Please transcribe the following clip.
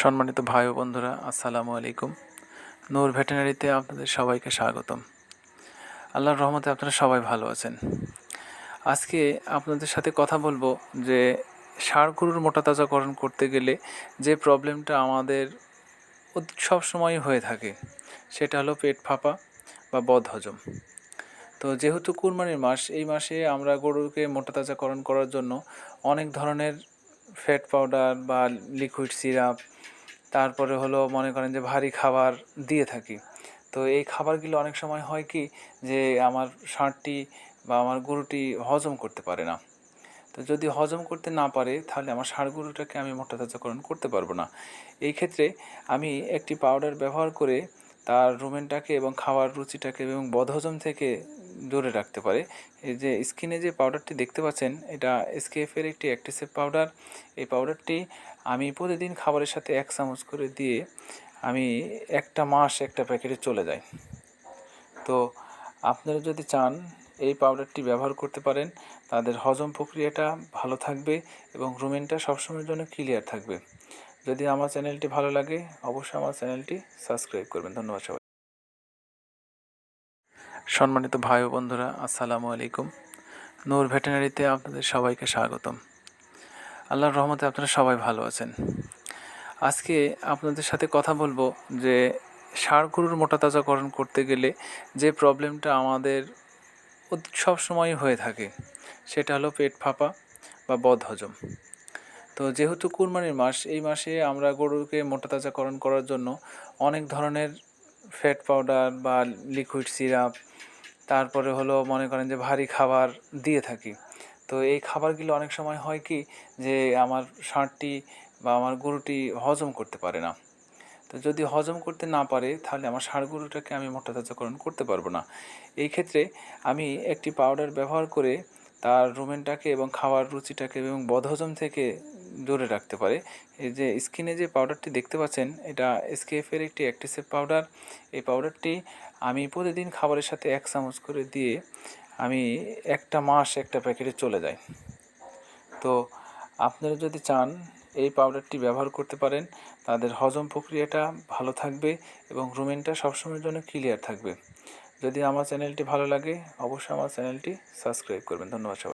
সম্মানিত ভাই ও বন্ধুরা, আসসালামু আলাইকুম। নূর ভেটেনারিতে আপনাদের সবাইকে স্বাগতম। আল্লাহর রহমতে আপনারা সবাই ভালো আছেন। আজকে আপনাদের সাথে কথা বলব যে ষাঁড় গরুর মোটা তাজাকরণ করতে গেলে যে প্রবলেমটা আমাদের সব সময় হয়ে থাকে, সেটা হলো পেট ফাঁপা বা বদহজম। তো যেহেতু কুরবানির মাস, এই মাসে আমরা গরুকে মোটা তাজাকরণ করার জন্য অনেক ধরনের ফ্যাট পাউডার বা লিকুইড সিরাপ তারপরে হলো মনে করেন যে ভারী খাবার দিয়ে থাকি। তো এই খাবারগুলো অনেক সময় হয় কি যে আমার ষাঁড়টি বা আমার গরুটি হজম করতে পারে না। তো যদি হজম করতে না পারে তাহলে আমার ষাঁড় গরুটাকে আমি মোটা তাজাকরণ করতে পারব না। এই ক্ষেত্রে আমি একটি পাউডার ব্যবহার করে তার রুমেনটাকে এবং খাওয়ার রুচিটাকে এবং বদহজম থেকে দূরে রাখতে পারে। এই যে স্কিনে যে পাউডারটি দেখতে পাচ্ছেন, এটা এসকেএফের একটি অ্যাক্টিসেভ পাউডার এই পাউডারটি আমি প্রতিদিন খাবারের সাথে এক চামচ করে দিয়ে আমি একটা মাস একটা প্যাকেটে চলে যাই। তো আপনারা যদি চান এই পাউডারটি ব্যবহার করতে পারেন, তাদের হজম প্রক্রিয়াটা ভালো থাকবে এবং রুমেনটা সবসময়ের জন্য ক্লিয়ার থাকবে। যদি আমার চ্যানেলটি ভালো লাগে, অবশ্যই আমার চ্যানেলটি সাবস্ক্রাইব করবেন। ধন্যবাদ সবাই সম্মানিত ভাই ও বন্ধুরা, আসসালামু আলাইকুম। নূর ভেটেনারিতে আপনাদের সবাইকে স্বাগতম। আল্লাহর রহমতে আপনারা সবাই ভালো আছেন। আজকে আপনাদের সাথে কথা বলব যে ষাঁড় গরুর মোটা তাজাকরণ করতে গেলে যে প্রবলেমটা আমাদের সব সময় হয়ে থাকে, সেটা হলো পেট ফাঁপা বা বদহজম তো যেহেতু কুরবানির মাস, এই মাসে আমরা গরুকে মোটা তাজাকরণ করার জন্য অনেক ধরনের ফ্যাট পাউডার বা লিকুইড সিরাপ তারপরে হলো মনে করেন যে ভারী খাবার দিয়ে থাকি। তো এই খাবারগুলো অনেক সময় হয় কি যে আমার ষাঁড়টি বা আমার গরুটি হজম করতে পারে না। তো যদি হজম করতে না পারে তাহলে আমার ষাঁড় গরুটাকে আমি মোটাতাজাকরণ করতে পারব না। এই ক্ষেত্রে আমি একটি পাউডার ব্যবহার করে তার রুমেনটাকে এবং খাওয়ার রুচিটাকে এবং বদহজম থেকে দূরে রাখতে পারে। এই যে স্কিনে যে পাউডারটি দেখতে পাচ্ছেন, এটা এসকেএফের একটি অ্যাক্টিসেভ পাউডার এই পাউডারটি আমি প্রতিদিন খাবারের সাথে এক চামচ করে দিয়ে আমি একটা মাস একটা প্যাকেটে চলে যাই। তো আপনারা যদি চান এই পাউডারটি ব্যবহার করতে পারেন, তাদের হজম প্রক্রিয়াটা ভালো থাকবে এবং রুমেনটা সবসময়ের জন্য ক্লিয়ার থাকবে। যদি আমার চ্যানেলটি ভালো লাগে অবশ্যই আমার চ্যানেলটি সাবস্ক্রাইব করবেন। ধন্যবাদ সবাই